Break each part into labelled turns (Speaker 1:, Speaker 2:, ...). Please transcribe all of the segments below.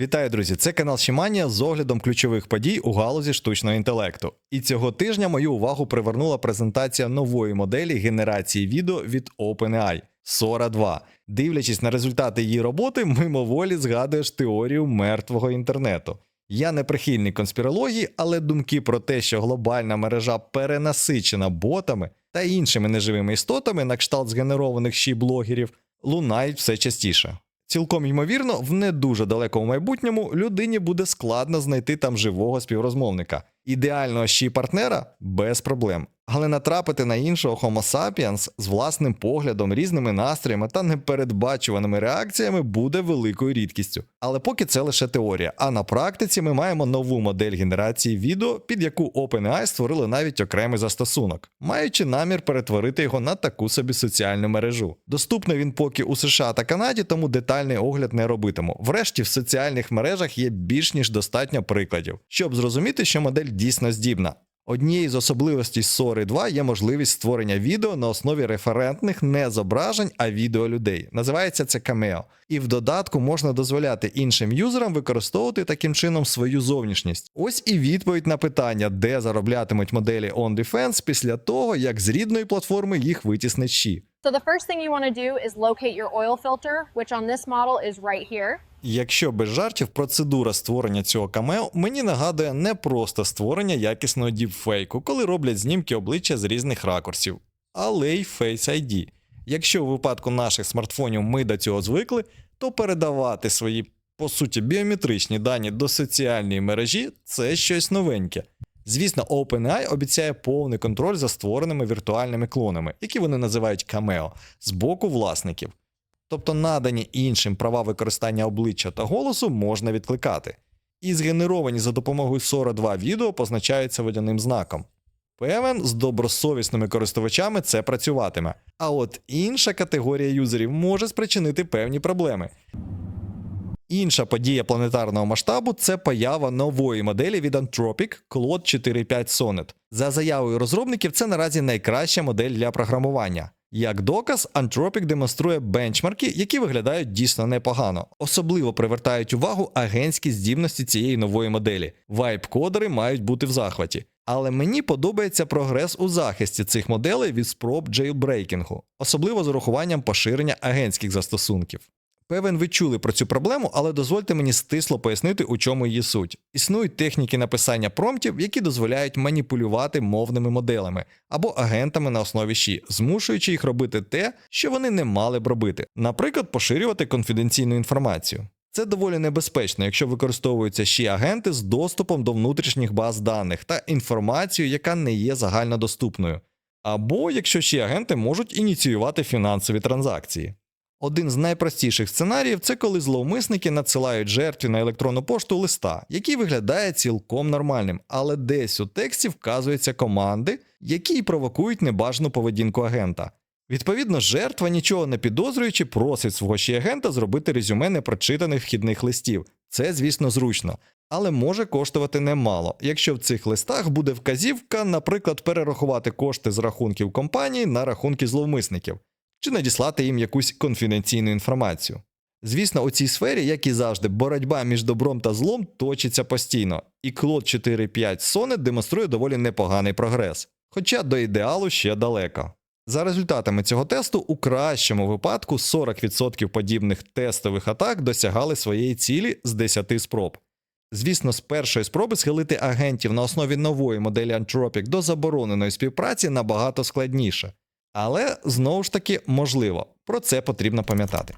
Speaker 1: Вітаю, друзі! Це канал Шіманія з оглядом ключових подій у галузі штучного інтелекту. І цього тижня мою увагу привернула презентація нової моделі генерації відео від OpenAI Sora 2. Дивлячись на результати її роботи, мимоволі згадуєш теорію мертвого інтернету. Я не прихильник конспірології, але думки про те, що глобальна мережа перенасичена ботами та іншими неживими істотами, на кшталт згенерованих ще блогерів, лунають все частіше. Цілком ймовірно, в не дуже далекому майбутньому людині буде складно знайти там живого співрозмовника. Ідеального ще партнера без проблем. Але натрапити на іншого Homo sapiens з власним поглядом, різними настроями та непередбачуваними реакціями буде великою рідкістю. Але поки це лише теорія. А на практиці ми маємо нову модель генерації відео, під яку OpenAI створили навіть окремий застосунок, маючи намір перетворити його на таку собі соціальну мережу. Доступний він поки у США та Канаді, тому детальний огляд не робитиму. Врешті в соціальних мережах є більш ніж достатньо прикладів, щоб зрозуміти, що модель дійсно здібна. Однією з особливостей Sori 2 є можливість створення відео на основі референтних не зображень, а відео людей. Називається це Cameo. І в додатку можна дозволяти іншим юзерам використовувати таким чином свою зовнішність. Ось і відповідь на питання, де зароблятимуть моделі OnlyFans після того, як з рідної платформи їх витіснить Ші.
Speaker 2: So the first thing you want to do is locate your oil filter, which on this model is right here.
Speaker 1: Якщо без жартів, процедура створення цього камео мені нагадує не просто створення якісного діпфейку, коли роблять знімки обличчя з різних ракурсів, але й Face ID. Якщо у випадку наших смартфонів ми до цього звикли, то передавати свої, по суті, біометричні дані до соціальної мережі це щось новеньке. Звісно, OpenAI обіцяє повний контроль за створеними віртуальними клонами, які вони називають камео, з боку власників. Тобто надані іншим права використання обличчя та голосу можна відкликати. І згенеровані за допомогою Sora 2 відео позначаються водяним знаком. Певен, з добросовісними користувачами це працюватиме. А от інша категорія юзерів може спричинити певні проблеми. Інша подія планетарного масштабу це поява нової моделі від Anthropic Claude 4.5 Sonnet. За заявою розробників, це наразі найкраща модель для програмування. Як доказ, Anthropic демонструє бенчмарки, які виглядають дійсно непогано. Особливо привертають увагу агентські здібності цієї нової моделі. Вайп-кодери мають бути в захваті. Але мені подобається прогрес у захисті цих моделей від спроб джейлбрейкінгу, особливо з урахуванням поширення агентських застосунків. Певен, ви чули про цю проблему, але дозвольте мені стисло пояснити, у чому її суть. Існують техніки написання промптів, які дозволяють маніпулювати мовними моделями або агентами на основі щі, змушуючи їх робити те, що вони не мали б робити, наприклад, поширювати конфіденційну інформацію. Це доволі небезпечно, якщо використовуються ще агенти з доступом до внутрішніх баз даних та інформацією, яка не є загальнодоступною, або якщо ще агенти можуть ініціювати фінансові транзакції. Один з найпростіших сценаріїв це коли зловмисники надсилають жертві на електронну пошту листа, який виглядає цілком нормальним, але десь у тексті вказуються команди, які провокують небажану поведінку агента. Відповідно, жертва, нічого не підозрюючи, просить свого ще агента зробити резюме непрочитаних вхідних листів. Це, звісно, зручно, але може коштувати немало, якщо в цих листах буде вказівка, наприклад, перерахувати кошти з рахунків компанії на рахунки зловмисників чи надіслати їм якусь конфіденційну інформацію. Звісно, у цій сфері, як і завжди, боротьба між добром та злом точиться постійно, і Claude 4.5 Sonnet демонструє доволі непоганий прогрес, хоча до ідеалу ще далеко. За результатами цього тесту, у кращому випадку 40% подібних тестових атак досягали своєї цілі з 10 спроб. Звісно, з першої спроби схилити агентів на основі нової моделі Anthropic до забороненої співпраці набагато складніше. Але знову ж таки можливо, про це потрібно пам'ятати.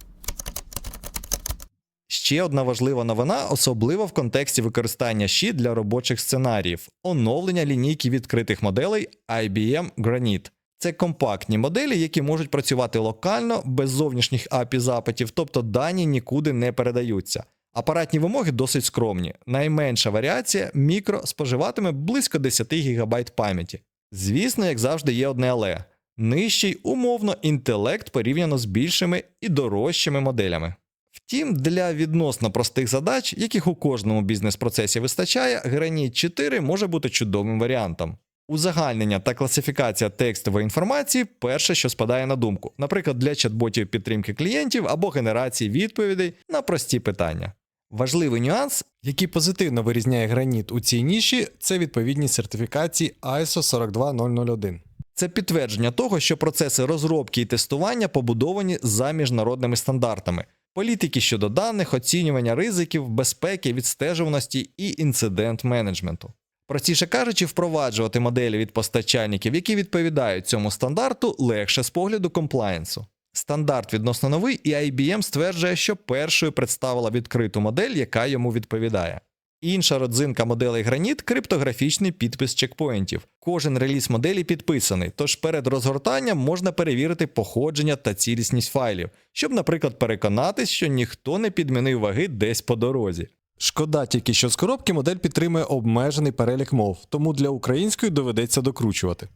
Speaker 1: Ще одна важлива новина, особливо в контексті використання щит для робочих сценаріїв, оновлення лінійки відкритих моделей IBM Granite. Це компактні моделі, які можуть працювати локально без зовнішніх API запитів, тобто дані нікуди не передаються. Апаратні вимоги досить скромні. Найменша варіація мікро споживатиме близько 10 ГБ пам'яті. Звісно, як завжди, є одне але нижчий умовно інтелект порівняно з більшими і дорожчими моделями. Втім, для відносно простих задач, яких у кожному бізнес-процесі вистачає, Granite 4 може бути чудовим варіантом. Узагальнення та класифікація текстової інформації перше, що спадає на думку, наприклад, для чат-ботів підтримки клієнтів або генерації відповідей на прості питання. Важливий нюанс, який позитивно вирізняє граніт у цій ніші, це відповідність сертифікації ISO 42001. Це підтвердження того, що процеси розробки і тестування побудовані за міжнародними стандартами. Політики щодо даних, оцінювання ризиків, безпеки, відстежуваності і інцидент менеджменту. Простіше кажучи, впроваджувати моделі від постачальників, які відповідають цьому стандарту, легше з погляду комплаєнсу. Стандарт відносно новий, і IBM стверджує, що першою представила відкриту модель, яка йому відповідає. Інша родзинка моделей Граніт криптографічний підпис чекпоінтів. Кожен реліз моделі підписаний, тож перед розгортанням можна перевірити походження та цілісність файлів, щоб, наприклад, переконатись, що ніхто не підмінив ваги десь по дорозі. Шкода тільки, що з коробки модель підтримує обмежений перелік мов, тому для української доведеться докручувати.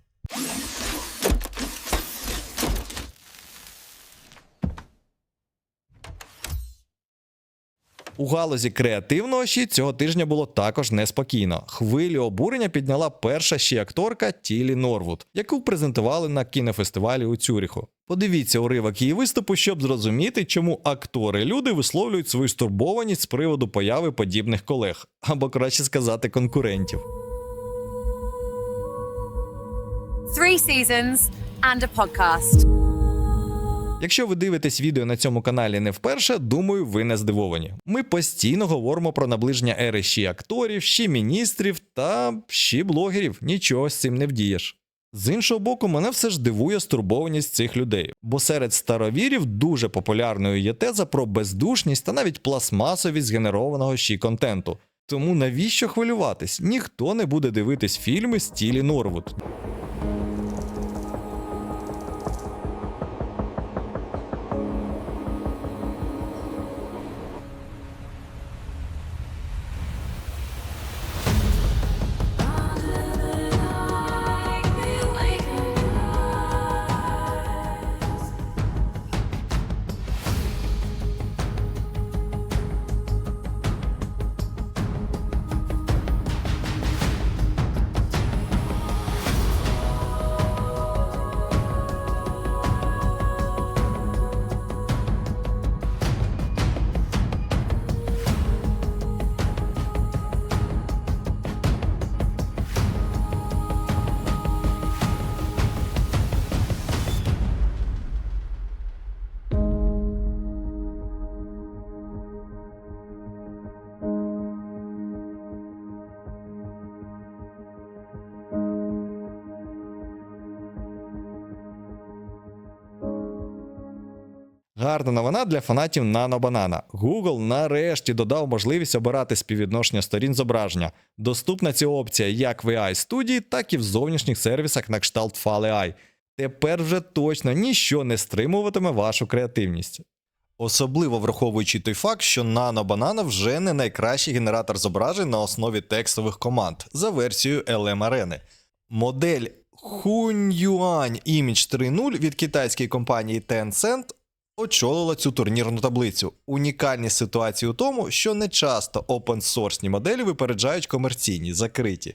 Speaker 1: У галузі креативного щі цього тижня було також неспокійно. Хвилю обурення підняла перша ще акторка Тілі Норвуд, яку презентували на кінофестивалі у Цюріху. Подивіться уривок її виступу, щоб зрозуміти, чому актори люди висловлюють свою стурбованість з приводу появи подібних колег, або краще сказати, конкурентів.
Speaker 3: three seasons and a podcast.
Speaker 1: Якщо ви дивитесь відео на цьому каналі не вперше, думаю, ви не здивовані. Ми постійно говоримо про наближення ери ще акторів, ще міністрів та ще блогерів. Нічого з цим не вдієш. З іншого боку, мене все ж дивує стурбованість цих людей, бо серед старовірів дуже популярною є теза про бездушність та навіть пластмасовість згенерованого щі контенту. Тому навіщо хвилюватись? Ніхто не буде дивитись фільми стілі Норвуд. Гарна новина для фанатів нанобанана. Google нарешті додав можливість обирати співвідношення сторін зображення. Доступна ця опція як в AI студії, так і в зовнішніх сервісах на кшталт FAL.ai. Тепер вже точно ніщо не стримуватиме вашу креативність. Особливо враховуючи той факт, що Nano Banana вже не найкращий генератор зображень на основі текстових команд за версією LM Arena. Модель Hunyuan Image 3.0 від китайської компанії Tencent очолила цю турнірну таблицю. Унікальність ситуації у тому, що не часто опенсорсні моделі випереджають комерційні, закриті.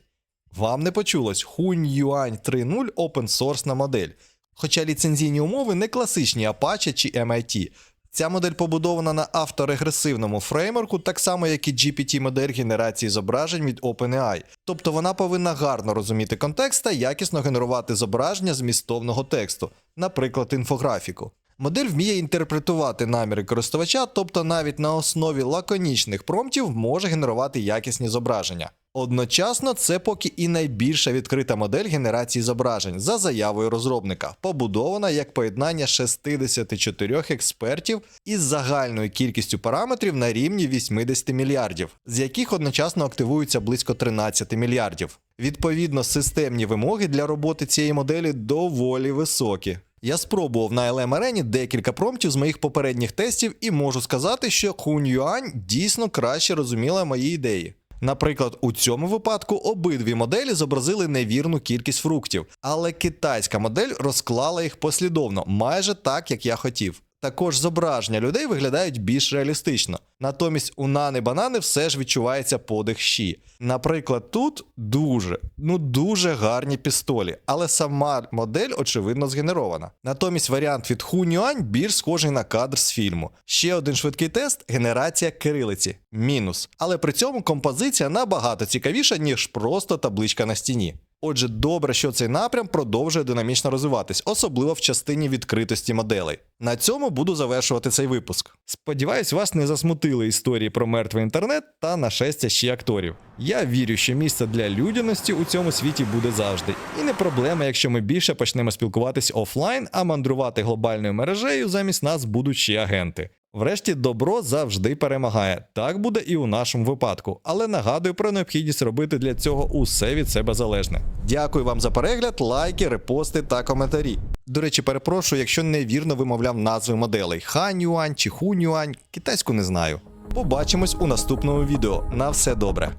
Speaker 1: Вам не почулось Hunyuan 3.0 опенсорсна модель. Хоча ліцензійні умови не класичні Apache чи MIT. Ця модель побудована на авторегресивному фреймворку, так само як і GPT-модель генерації зображень від OpenAI. Тобто вона повинна гарно розуміти контекст та якісно генерувати зображення змістовного тексту, наприклад, інфографіку. Модель вміє інтерпретувати наміри користувача, тобто навіть на основі лаконічних промптів може генерувати якісні зображення. Одночасно, це поки і найбільша відкрита модель генерації зображень за заявою розробника, побудована як поєднання 64 експертів із загальною кількістю параметрів на рівні 80 мільярдів, з яких одночасно активуються близько 13 мільярдів. Відповідно, системні вимоги для роботи цієї моделі доволі високі. Я спробував на LM Arena декілька промптів з моїх попередніх тестів і можу сказати, що Hunyuan дійсно краще розуміла мої ідеї. Наприклад, у цьому випадку обидві моделі зобразили невірну кількість фруктів, але китайська модель розклала їх послідовно, майже так, як я хотів. Також зображення людей виглядають більш реалістично. Натомість у нани банани все ж відчувається подих щі. Наприклад, тут дуже, ну дуже гарні пістолі, але сама модель очевидно згенерована. Натомість варіант від Хунюань більш схожий на кадр з фільму. Ще один швидкий тест генерація кирилиці. Мінус. Але при цьому композиція набагато цікавіша, ніж просто табличка на стіні. Отже, добре, що цей напрям продовжує динамічно розвиватись, особливо в частині відкритості моделей. На цьому буду завершувати цей випуск. Сподіваюсь, вас не засмутили історії про мертвий інтернет та нашестя ще акторів. Я вірю, що місце для людяності у цьому світі буде завжди. І не проблема, якщо ми більше почнемо спілкуватись офлайн, а мандрувати глобальною мережею замість нас будуть ще агенти. Врешті добро завжди перемагає. Так буде і у нашому випадку. Але нагадую про необхідність робити для цього усе від себе залежне. Дякую вам за перегляд, лайки, репости та коментарі. До речі, перепрошую, якщо невірно вимовляв назви моделей Ханюань чи Хунюань, китайську не знаю. Побачимось у наступному відео. На все добре.